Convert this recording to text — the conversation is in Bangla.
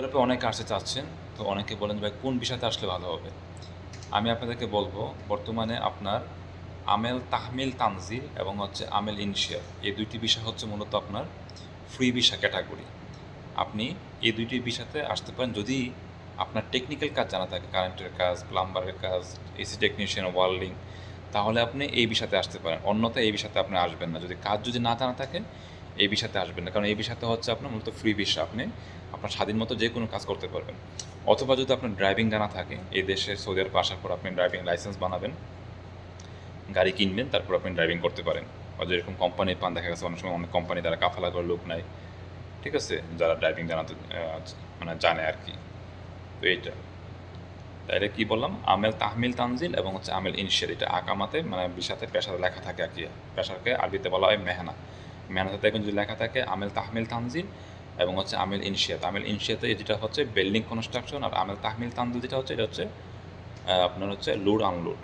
আরবে অনেকে আসতে চাচ্ছেন, তো অনেকে বলেন ভাই কোন বিষয়তে আসলে ভালো হবে? আমি আপনাদেরকে বলব, বর্তমানে আপনার আমেল তাহমিল তানজিল এবং হচ্ছে আমেল ইনশিয়ার এই দুইটি বিষয় হচ্ছে মূলত আপনার ফ্রি ভিসা ক্যাটাগরি। আপনি এই দুইটি বিষয়তে আসতে পারেন যদি আপনার টেকনিক্যাল কাজ জানা থাকে, কারেন্টের কাজ, প্লাম্বারের কাজ, এসি টেকনিশিয়ান, ওয়ার্ল্ডিং, তাহলে আপনি এই বিষয়তে আসতে পারেন। অন্যথায় এই বিষয়তে আপনি আসবেন না। যদি কাজ যদি না জানা থাকে এই বিষয়তে আসবেন না। কারণ এই বিষয়তে হচ্ছে আপনার মূলত ফ্রি ভিসা আপনি আপনার স্বাধীন মতো যে কোনো কাজ করতে পারবেন। অথবা যদি আপনার ড্রাইভিং জানা থাকে, এই দেশে সৌদি আরব আসার পর আপনি ড্রাইভিং লাইসেন্স বানাবেন, গাড়ি কিনবেন, তারপর আপনি ড্রাইভিং করতে পারেন। বা যেরকম কোম্পানি পান, দেখা গেছে অনেক সময় অনেক কোম্পানি তারা কাফালা করে লোক নেয় ঠিক আছে? যারা ড্রাইভিং জানাতে মানে জানে আর কি। তো এইটা। তাইলে কি বললাম? আমেল তাহমিল তানজিল এবং হচ্ছে আমেল ইনশিয়ার এটা আকামাতে মানে বিষাতে পেশাতে লেখা থাকে আর কি। পেশাকে আরবিতে বলা হয় মেহনা। মেহনাতে দেখবেন যদি লেখা থাকে, আমেল তাহমিল তানজিল এবং হচ্ছে আমেল ইনশিয়া আমেল ইনশিয়াতে যেটা হচ্ছে বিল্ডিং কনস্ট্রাকশন আর আমেল তাহমিল তানজিল যেটা হচ্ছে, এটা হচ্ছে আপনার হচ্ছে লুড আনলোড